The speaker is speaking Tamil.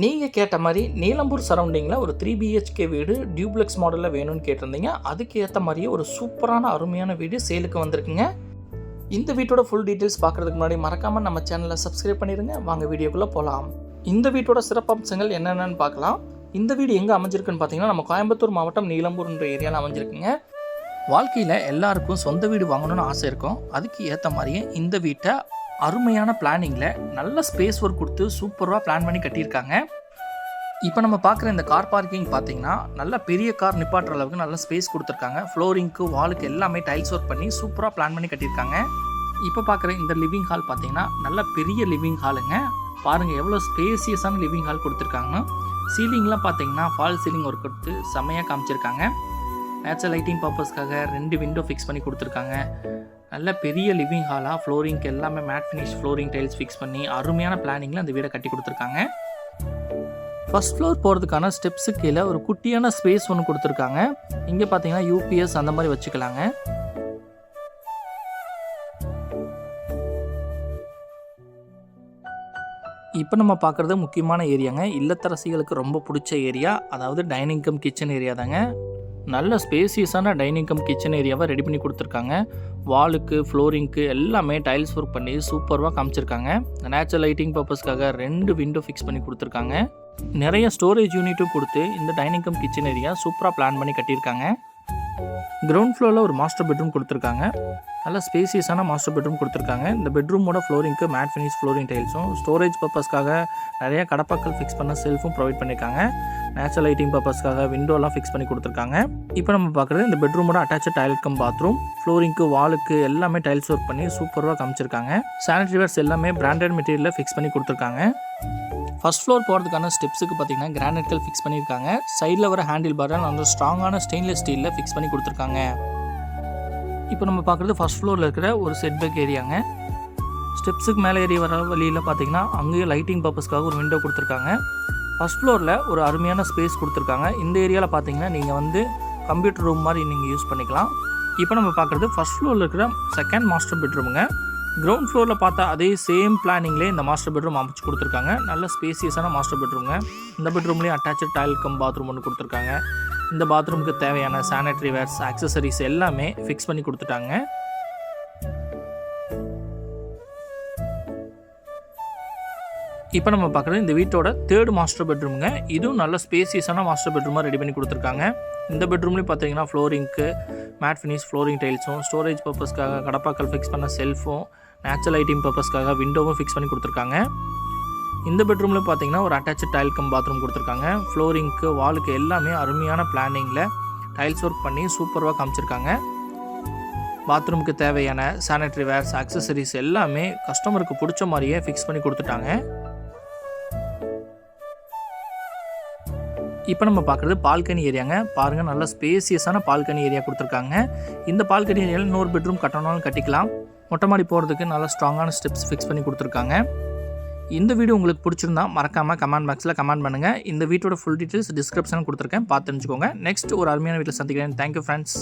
நீங்கள் கேட்ட மாதிரி நீலம்பூர் சரௌண்டிங்கில் ஒரு த்ரீ பிஹெச்கே வீடு டியூப்ளெக்ஸ் மாடலில் வேணும்னு கேட்டிருந்தீங்க. அதுக்கு ஏற்ற மாதிரியே ஒரு சூப்பரான அருமையான வீடு சேலுக்கு வந்திருக்குங்க. இந்த வீட்டோட ஃபுல் டீட்டெயில்ஸ் பார்க்குறதுக்கு முன்னாடி மறக்காமல் நம்ம சேனலை சப்ஸ்கிரைப் பண்ணிடுங்க வாங்க வீடியோக்குள்ளே போகலாம் இந்த வீட்டோட சிறப்பம்சங்கள் என்னென்னு பார்க்கலாம். இந்த வீடு எங்கே அமைஞ்சிருக்குன்னு பார்த்தீங்கன்னா நம்ம கோயம்புத்தூர் மாவட்டம் நீலம்பூர்ன்ற ஏரியாவில் அமைஞ்சிருக்குங்க. வாழ்க்கையில் எல்லாருக்கும் சொந்த வீடு வாங்கணும்னு ஆசை இருக்கும். அதுக்கு ஏற்ற மாதிரியே இந்த வீட்டை அருமையான பிளானிங்கில் நல்ல ஸ்பேஸ் ஒர்க் கொடுத்து சூப்பராக பிளான் பண்ணி கட்டியிருக்காங்க. இப்போ நம்ம பார்க்குற இந்த கார் பார்க்கிங் பார்த்தீங்கன்னா நல்ல பெரிய கார் நிப்பாட்டுற அளவுக்கு நல்ல ஸ்பேஸ் கொடுத்துருக்காங்க. ஃப்ளோரிங்க்கு வாலுக்கு எல்லாமே டைல்ஸ் ஒர்க் பண்ணி சூப்பராக பிளான் பண்ணி கட்டியிருக்காங்க. இப்போ பார்க்குற இந்த லிவிங் ஹால் பார்த்தீங்கன்னா நல்ல பெரிய லிவிங் ஹாலுங்க பாருங்கள் எவ்வளோ ஸ்பேசியஸான லிவிங் ஹால் கொடுத்துருக்காங்கன்னு. சீலிங்லாம் பார்த்தீங்கன்னா ஃபால் சீலிங் ஒர்க் கொடுத்து செம்மையாக காமிச்சிருக்காங்க. நேச்சுரல் லைட்டிங் பர்பஸ்க்காக ரெண்டு விண்டோ ஃபிக்ஸ் பண்ணி கொடுத்துருக்காங்க. நல்ல பெரிய லிவிங் ஹாலாக ஃப்ளோரிங்க்கு எல்லாமே matte finish flooring tiles fix பண்ணி அருமையான பிளானிங்கில் அந்த வீடை கட்டி கொடுத்துருக்காங்க. ஃபர்ஸ்ட் ஃப்ளோர் போகிறதுக்கான ஸ்டெப்ஸு கீழே ஒரு குட்டியான ஸ்பேஸ் ஒன்று கொடுத்துருக்காங்க. இங்கே பார்த்தீங்கன்னா யூபிஎஸ் அந்த மாதிரி வச்சுக்கலாங்க. இப்போ நம்ம பார்க்குறது முக்கியமான ஏரியாங்க இல்லத்தரசிகளுக்கு ரொம்ப பிடிச்ச ஏரியா அதாவது டைனிங் கம் கிச்சன் ஏரியா தாங்க. நல்ல ஸ்பேசியஸான டைனிங் கம் கிச்சன் ஏரியாவை ரெடி பண்ணி கொடுத்துருக்காங்க. வாலுக்கு ஃப்ளோரிங்க்கு எல்லாமே டைல்ஸ் ஒர்க் பண்ணி சூப்பராக காமிச்சிருக்காங்க. நேச்சுரல் லைட்டிங் பர்பஸ்க்காக ரெண்டு விண்டோ ஃபிக்ஸ் பண்ணி கொடுத்துருக்காங்க. நிறைய ஸ்டோரேஜ் யூனிட்டும் கொடுத்து இந்த டைனிங் கம் கிச்சன் ஏரியா சூப்பராக பிளான் பண்ணி கட்டியிருக்காங்க. கிரவுண்ட் ஃப்ளோரில் ஒரு மாஸ்டர் பெட்ரூம் கொடுத்துருக்காங்க. நல்லா ஸ்பேசியஸான மாஸ்டர் பெட்ரூம் கொடுத்துருக்காங்க. இந்த பெட்ரூமோட ஃப்ளோரிங்க்கு மேட் ஃபினிஷ் ஃப்ளோரிங் டைல்ஸும் ஸ்டோரேஜ் பர்பஸ்க்காக நிறைய கடப்பாக்கள் ஃபிக்ஸ் பண்ண செல்ஃபும் ப்ரொவைட் பண்ணியிருக்காங்க நேச்சுரல் லைட்டிங் பர்பஸ்க்காக விண்டோலாம் ஃபிக்ஸ் பண்ணி கொடுத்துருக்காங்க. இப்போ நம்ம பார்க்குறது இந்த பெட்ரூமோட அட்டாச் டாய்லெட் கம் பாத்ரூம் ஃப்ளோரிங்க்கு வாலுக்கு எல்லாமே டைல்ஸ் ஒர்க் பண்ணி சூப்பராக காமிச்சிருக்காங்க. சானிட்டரி வேர்ஸ் எல்லாமே பிராண்டட் மெட்டீரியலில் ஃபிக்ஸ் பண்ணி கொடுத்துருக்காங்க. ஃபர்ஸ்ட் ஃப்ளோர் போகிறதுக்கான ஸ்டெப்ஸுக்கு பார்த்தீங்கன்னா கிரானைட்கள் ஃபிக்ஸ் பண்ணியிருக்காங்க. சைடில் வர ஹேண்டில் பாரை நல்ல ஸ்ட்ராங்கான ஸ்டெயின்லெஸ் ஸ்டீலில் ஃபிக்ஸ் பண்ணி கொடுத்துருக்காங்க. இப்போ நம்ம பார்க்குறது ஃபர்ஸ்ட் ஃப்ளோரில் இருக்கிற ஒரு செட்பேக் ஏரியாங்க ஸ்டெப்ஸுக்கு மேலே ஏறி வர வழியில் பார்த்தீங்கன்னா அங்கேயும் லைட்டிங் பர்பஸ்க்காக ஒரு விண்டோ கொடுத்துருக்காங்க. ஃபர்ஸ்ட் ஃப்ளோரில் ஒரு அருமையான ஸ்பேஸ் கொடுத்துருக்காங்க. இந்த ஏரியாவில் பார்த்தீங்கன்னா நீங்கள் வந்து கம்ப்யூட்டர் ரூம் மாதிரி நீங்கள் யூஸ் பண்ணிக்கலாம். இப்போ நம்ம பார்க்குறது ஃபஸ்ட் ஃப்ளோரில் இருக்கிற செகண்ட் மாஸ்டர் பெட்ரூமுங்க கிரவுண்ட் ஃப்ளோரில் பார்த்தா அதே சேம் பிளானிங்லே இந்த மாஸ்டர் பெட்ரூம் அமைச்சு கொடுத்துருக்காங்க. நல்ல ஸ்பேசியஸான மாஸ்டர் பெட்ரூம்ங்க இந்த பெட்ரூம்லேயும் அட்டாச்சு டைல் கம் பாத்ரூம் ஒன்று கொடுத்துருக்காங்க. இந்த பாத்ரூமுக்கு தேவையான சானிட்டரி வேர்ஸ் ஆக்சசரிஸ் எல்லாமே ஃபிக்ஸ் பண்ணி கொடுத்துட்டாங்க. இப்போ நம்ம பார்க்குறது இந்த வீட்டோட தேர்டு மாஸ்டர் பெட்ரூமுங்க இதுவும் நல்ல ஸ்பேசியஸான மாஸ்டர் பெட்ரூமாக ரெடி பண்ணி கொடுத்துருக்காங்க. இந்த பெட்ரூம்லேயும் பார்த்தீங்கன்னா ஃப்ளோரிங்க்கு மேட் ஃபினிஷ் ஃப்ளோரிங் டைல்ஸும் ஸ்டோரேஜ் பர்பஸ்க்காக கடப்பாக்கள் ஃபிக்ஸ் பண்ண செல்ஃபும் நேச்சுரல் லைட்டிங் பர்பஸ்க்காக விண்டோவும் ஃபிக்ஸ் பண்ணி கொடுத்துருக்காங்க. இந்த பெட்ரூமில் பார்த்தீங்கன்னா ஒரு அட்டாச்சு டைல் கம் பாத்ரூம் கொடுத்துருக்காங்க. ஃப்ளோரிங்க்கு வாலுக்கு எல்லாமே அருமையான பிளானிங்கில் டைல்ஸ் ஒர்க் பண்ணி சூப்பராக காமிச்சிருக்காங்க. பாத்ரூமுக்கு தேவையான சானிட்டரி வேர்ஸ் அக்சசரிஸ் எல்லாமே கஸ்டமருக்கு பிடிச்ச மாதிரியே ஃபிக்ஸ் பண்ணி கொடுத்துட்டாங்க. இப்போ நம்ம பார்க்குறது பால்கனி ஏரியாங்க. பாருங்கள் நல்ல ஸ்பேசியஸான பால்கனி ஏரியா கொடுத்துருக்காங்க. இந்த பால்கனி ஏரியாவில் இன்னொரு பெட்ரூம் கட்டணாலும் கட்டிக்கலாம். மொட்டை மாடி போகிறதுக்கு நல்ல ஸ்ட்ராங்கான ஸ்டெப்ஸ் ஃபிக்ஸ் பண்ணி கொடுத்துருக்காங்க. இந்த வீடியோ உங்களுக்கு பிடிச்சிருந்தா மறக்காமல் கமெண்ட் பாக்ஸில் கமெண்ட் பண்ணுங்கள் இந்த வீட்டோட ஃபுல் டீட்டெயில்ஸ் டிஸ்கிரிப்ஷன் கொடுத்துருக்கேன். பார்த்து தெரிஞ்சுக்கோங்க. நெக்ஸ்ட் ஒரு அருமையான வீட்டில் சந்திக்கிறேன். Thank you friends